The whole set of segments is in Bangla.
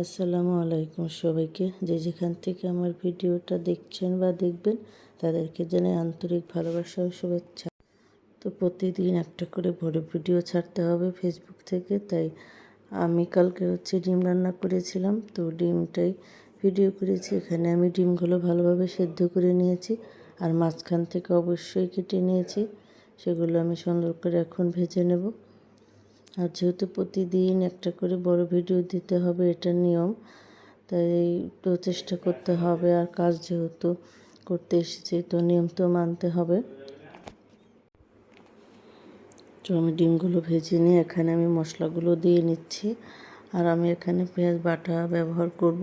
আসসালামু আলাইকুম সবাইকে। যে যেখান থেকে আমার ভিডিওটা দেখছেন বা দেখবেন, তাদেরকে জানাই আন্তরিক ভালোবাসা ও শুভেচ্ছা। তো প্রতিদিন একটা করে বড় ভিডিও ছাড়তে হবে ফেসবুক থেকে, তাই আমি কালকে হচ্ছে ডিম রান্না করেছিলাম। তো ডিমটাই ভিডিও করেছি, এখানে আমি ডিমগুলো ভালোভাবে সেদ্ধ করে নিয়েছি আর মাঝখান থেকে অবশ্যই কেটে নিয়েছি। সেগুলো আমি সুন্দর করে এখন ভেজে নেব। আর যেহেতু প্রতিদিন একটা করে বড় ভিডিও দিতে হবে, এটা নিয়ম, তাই একটু চেষ্টা করতে হবে। আর কাজ যেহেতু করতে এসেছি, তো নিয়ম তো মানতে হবে। তো আমি ডিমগুলো ভেজে নিয়ে এখানে আমি মশলাগুলো দিয়ে নিচ্ছি। আর আমি এখানে পেঁয়াজ বাটা ব্যবহার করব।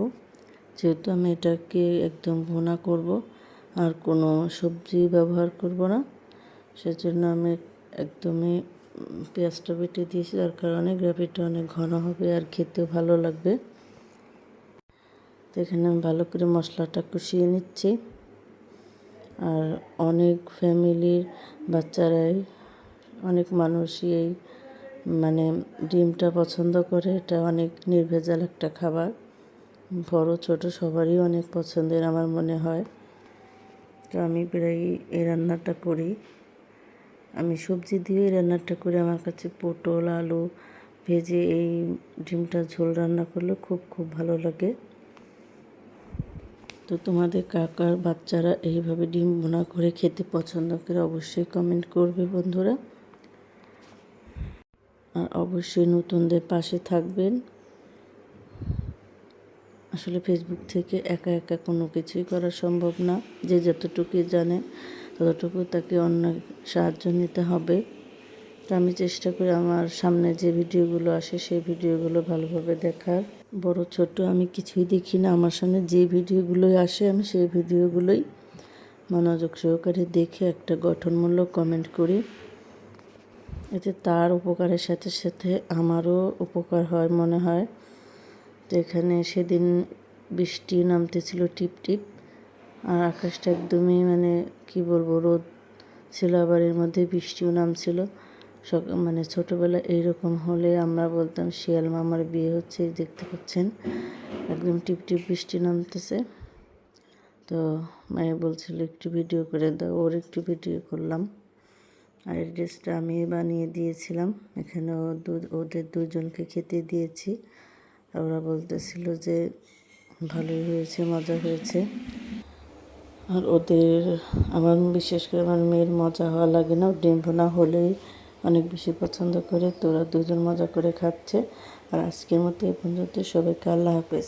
যেহেতু আমি এটাকে একদম ভুনা করব, আর কোনো সবজি ব্যবহার করব না। সেজন্য আমি একদমই পেঁয়াজটা বেটে দিয়েছি, যার কারণে গ্রেভিটা অনেক ঘন হবে আর খেতেও ভালো লাগবে। তো এখানে আমি ভালো করে মশলাটা কষিয়ে নিচ্ছি। আর অনেক ফ্যামিলির বাচ্চারাই, অনেক মানুষই এই মানে ডিমটা পছন্দ করে, এটা অনেক নির্ভেজাল একটা খাবার। বড়, ছোট সবারই অনেক পছন্দের আমার মনে হয়। তো আমি প্রায় এই রান্নাটা করি। আমি সবজি দিয়ে রান্নাটা করে আমার কাছে পটল, আলু ভেজে এই ডিমটা ঝোল রান্না করলে খুব খুব ভালো লাগে। তো তোমাদের কাকার বাচ্চারা এইভাবে ডিম বোনা করে খেতে পছন্দ করে অবশ্যই কমেন্ট করবে বন্ধুরা। আর অবশ্যই নতুনদের পাশে থাকবেন। আসলে ফেসবুক থেকে একা একা কোনো কিছুই করা সম্ভব না, যে যতটুকুই জানে। ততটুকু তাকে অন্য সাহায্য নিতে হবে, তো আমি চেষ্টা করি আমার সামনে যে ভিডিওগুলো আসে সেই ভিডিওগুলো ভালোভাবে দেখার। বড় ছোট আমি কিছুই দেখি না, আমার সামনে যে ভিডিওগুলোই আসে আমি সেই ভিডিওগুলোই মনোযোগ সহকারে দেখে একটা গঠনমূলক কমেন্ট করি। এতে তার উপকারের সাথে সাথে আমারও উপকার হয় মনে হয়। তো এখানে সেদিন বৃষ্টি নামতেছিল টিপ টিপ আর আকাশটা একদমই মানে কি বলব, রোদ ছিল, আবার এর মধ্যে বৃষ্টিও নামছিল। মানে ছোটোবেলা এইরকম হলে আমরা বলতাম, শিয়াল মামার বিয়ে হচ্ছে দেখতে পাচ্ছেন। একদম টিপ টিপ বৃষ্টি নামতেছে। তো মায়ে বলছিল, একটু ভিডিও করে দাও। ওর একটু ভিডিও করলাম। আর ড্রেসটা আমি বানিয়ে দিয়েছিলাম। এখানে ওদের দুজনকে খেতে দিয়েছি। ওরা বলতেছিল যে, ভালোই হয়েছে, মজা হয়েছে। আর ওদের আমার বিশেষ করে আমার মেয়ের মজা হওয়া লাগে না। ডিম ভোনা হলেই অনেক বেশি পছন্দ করে। তোরা দুজন মজা করে খাচ্ছে। আর আজকের মতো এই পর্যন্ত সবাইকে আল্লাহ হাফেজ।